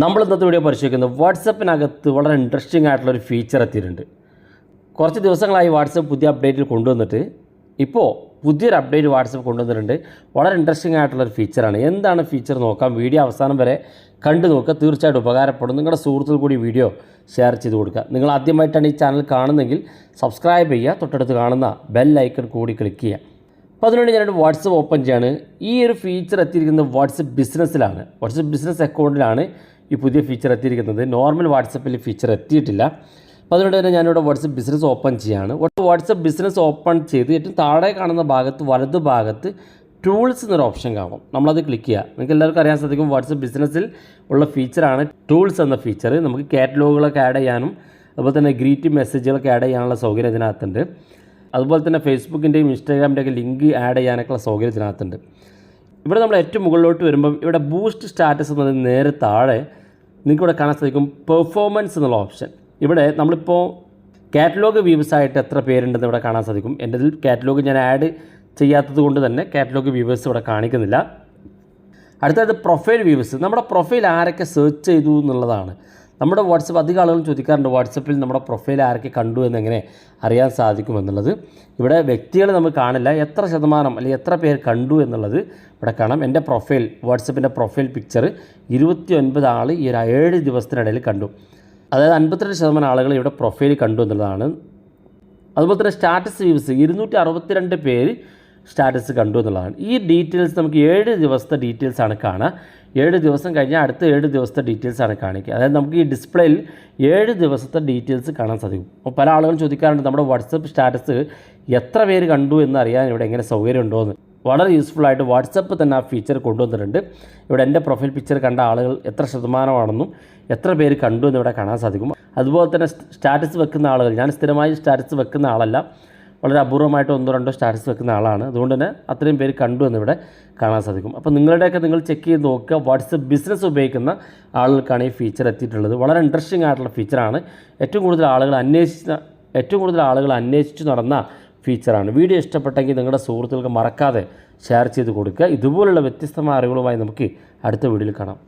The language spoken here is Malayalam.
നമ്മൾ ഇന്നത്തെ വീഡിയോ പരിശോധിക്കുന്നത് വാട്സപ്പിനകത്ത് വളരെ ഇൻട്രസ്റ്റിംഗ് ആയിട്ടുള്ള ഒരു ഫീച്ചർ എത്തിയിട്ടുണ്ട്. കുറച്ച് ദിവസങ്ങളായി വാട്സപ്പ് പുതിയ അപ്ഡേറ്റിൽ കൊണ്ടുവന്നിട്ട് ഇപ്പോൾ പുതിയൊരു അപ്ഡേറ്റ് വാട്സപ്പ് കൊണ്ടുവന്നിട്ടുണ്ട്. വളരെ ഇൻട്രസ്റ്റിംഗ് ആയിട്ടുള്ള ഒരു ഫീച്ചറാണ് എന്താണ് ഫീച്ചർ നോക്കാം? വീഡിയോ അവസാനം വരെ കണ്ടു നോക്കുക. തീർച്ചയായിട്ടും ഉപകാരപ്പെടും. നിങ്ങളുടെ സുഹൃത്തുക്കൾ കൂടി വീഡിയോ ഷെയർ ചെയ്ത് കൊടുക്കുക. നിങ്ങൾ ആദ്യമായിട്ടാണ് ഈ ചാനൽ കാണുന്നതെങ്കിൽ സബ്സ്ക്രൈബ് ചെയ്യുക. തൊട്ടടുത്ത് കാണുന്ന ബെൽ ഐക്കൺ കൂടി ക്ലിക്ക് ചെയ്യുക. അപ്പോൾ അതിനുവേണ്ടി ഞാനൊരു വാട്സപ്പ് ഓപ്പൺ ചെയ്യാണ്. ഈ ഒരു ഫീച്ചർ എത്തിയിരിക്കുന്നത് വാട്സപ്പ് ബിസിനസ്സിലാണ് വാട്സപ്പ് ബിസിനസ് അക്കൗണ്ടിലാണ് ഈ പുതിയ ഫീച്ചർ എത്തിയിരിക്കുന്നത്. നോർമൽ വാട്സപ്പിൽ ഫീച്ചർ എത്തിയിട്ടില്ല. അപ്പോൾ അതുകൊണ്ട് തന്നെ ഞാനിവിടെ വാട്സപ്പ് ബിസിനസ് ഓപ്പൺ ചെയ്യാണ്. വാട്സപ്പ് ബിസിനസ് ഓപ്പൺ ചെയ്ത് ഏറ്റവും താഴെ കാണുന്ന ഭാഗത്ത് വലത് ഭാഗത്ത് ടൂൾസ് എന്നൊരു ഓപ്ഷൻ കാണും. നമ്മളത് ക്ലിക്ക് ചെയ്യുക. നിങ്ങൾക്ക് എല്ലാവർക്കും അറിയാൻ സാധിക്കും വാട്സപ്പ് ബിസിനസ്സിൽ ഉള്ള ഫീച്ചറാണ് ടൂൾസ് എന്ന ഫീച്ചർ നമുക്ക് കാറ്റലോഗുകളൊക്കെ ആഡ് ചെയ്യാനും അതുപോലെ തന്നെ ഗ്രീറ്റ് മെസ്സേജുകളൊക്കെ ആഡ് ചെയ്യാനുള്ള സൗകര്യം ഇതിനകത്തുണ്ട്. അതുപോലെ തന്നെ ഫേസ്ബുക്കിന്റെയും ഇൻസ്റ്റാഗ്രാമിന്റെയൊക്കെ ലിങ്ക് ആഡ് ചെയ്യാനൊക്കെയുള്ള സൗകര്യം ഇതിനകത്തുണ്ട്. ഇവിടെ നമ്മൾ ഏറ്റവും മുകളിലോട്ട് വരുമ്പം ഇവിടെ ബൂസ്റ്റ് സ്റ്റാറ്റസ് എന്നത് നേരെ താഴെ നിങ്ങൾക്ക് ഇവിടെ കാണാൻ സാധിക്കും പെർഫോമൻസ് എന്നുള്ള ഓപ്ഷൻ ഇവിടെ നമ്മളിപ്പോൾ കാറ്റലോഗ് വ്യൂവേഴ്സ് ആയിട്ട് എത്ര പേരുണ്ടെന്ന് ഇവിടെ കാണാൻ സാധിക്കും. എന്റെ ഇതിൽ കാറ്റലോഗ് ഞാൻ ആഡ് ചെയ്യാത്തത് കൊണ്ട് തന്നെ കാറ്റലോഗ് വ്യൂവേഴ്സ് ഇവിടെ കാണിക്കുന്നില്ല. അടുത്തത് പ്രൊഫൈൽ വ്യൂവേഴ്സ് നമ്മുടെ പ്രൊഫൈൽ ആരൊക്കെ സെർച്ച് ചെയ്തു എന്നുള്ളതാണ്. നമ്മുടെ വാട്സപ്പ് അധികം ആളുകളും ചോദിക്കാറുണ്ട് വാട്സപ്പിൽ നമ്മുടെ പ്രൊഫൈൽ ആരൊക്കെ കണ്ടു എന്ന് എങ്ങനെ അറിയാൻ സാധിക്കുമെന്നുള്ളത് ഇവിടെ വ്യക്തികൾ നമ്മൾ കാണില്ല എത്ര ശതമാനം അല്ലെങ്കിൽ എത്ര പേർ കണ്ടു എന്നുള്ളത് ഇവിടെ കാണാം. എന്റെ പ്രൊഫൈൽ വാട്സപ്പിന്റെ പ്രൊഫൈൽ പിക്ചർ ഇരുപത്തി ഒൻപത് ആൾ ഈ ഒരു ഏഴ് ദിവസത്തിനിടയിൽ കണ്ടു. അതായത് അൻപത്തിരണ്ട് ശതമാനം ആളുകൾ ഇവിടെ പ്രൊഫൈൽ കണ്ടു എന്നുള്ളതാണ്. അതുപോലെ തന്നെ സ്റ്റാറ്റസ് വ്യൂസ് ഇരുന്നൂറ്റി അറുപത്തിരണ്ട് പേര് സ്റ്റാറ്റസ് കണ്ടു എന്നുള്ളതാണ്. ഈ ഡീറ്റെയിൽസ് നമുക്ക് ഏഴ് ദിവസത്തെ ഡീറ്റെയിൽസ് ആണ് കാണുക ഏഴ് ദിവസം കഴിഞ്ഞാൽ അടുത്ത ഏഴ് ദിവസത്തെ ഡീറ്റെയിൽസ് ആണ് കാണിക്കുക. അതായത് നമുക്ക് ഈ ഡിസ്പ്ലേയിൽ ഏഴ് ദിവസത്തെ ഡീറ്റെയിൽസ് കാണാൻ സാധിക്കും. അപ്പോൾ പല ആളുകളും ചോദിക്കാറുണ്ട് നമ്മുടെ വാട്സപ്പ് സ്റ്റാറ്റസ് എത്ര പേര് കണ്ടു എന്ന് അറിയാൻ ഇവിടെ എങ്ങനെ സൗകര്യം ഉണ്ടോ എന്ന്? വളരെ യൂസ്ഫുൾ ആയിട്ട് വാട്സപ്പ് തന്നെ ആ ഫീച്ചർ കൊണ്ടുവന്നിട്ടുണ്ട്. ഇവിടെ എന്റെ പ്രൊഫൈൽ പിക്ചർ കണ്ട ആളുകൾ എത്ര ശതമാനമാണെന്നും എത്ര പേര് കണ്ടു എന്ന് ഇവിടെ കാണാൻ സാധിക്കും. അതുപോലെ തന്നെ സ്റ്റാറ്റസ് വെക്കുന്ന ആളുകൾ ഞാൻ സ്ഥിരമായി സ്റ്റാറ്റസ് വെക്കുന്ന ആളല്ല. വളരെ അപൂർവമായിട്ട് ഒന്നോ രണ്ടോ സ്റ്റാറ്റസ് വെക്കുന്ന ആളാണ്. അതുകൊണ്ട് തന്നെ അത്രയും പേര് കണ്ടു എന്ന് ഇവിടെ കാണാൻ സാധിക്കും. അപ്പോൾ നിങ്ങളുടെയൊക്കെ നിങ്ങൾ ചെക്ക് ചെയ്ത് നോക്കുക. വാട്സപ്പ് ബിസിനസ് ഉപയോഗിക്കുന്ന ആളുകൾക്കാണ് ഈ ഫീച്ചർ എത്തിയിട്ടുള്ളത്. വളരെ ഇൻട്രസ്റ്റിംഗ് ആയിട്ടുള്ള ഫീച്ചറാണ് ഏറ്റവും കൂടുതൽ ആളുകൾ അന്വേഷിച്ച ഏറ്റവും കൂടുതൽ ആളുകൾ അന്വേഷിച്ച് നടന്ന ഫീച്ചറാണ് വീഡിയോ ഇഷ്ടപ്പെട്ടെങ്കിൽ നിങ്ങളുടെ സുഹൃത്തുക്കൾക്ക് മറക്കാതെ ഷെയർ ചെയ്ത് കൊടുക്കുക. ഇതുപോലുള്ള വ്യത്യസ്തമായ അറിവുകളുമായി നമുക്ക് അടുത്ത വീഡിയോയിൽ കാണാം.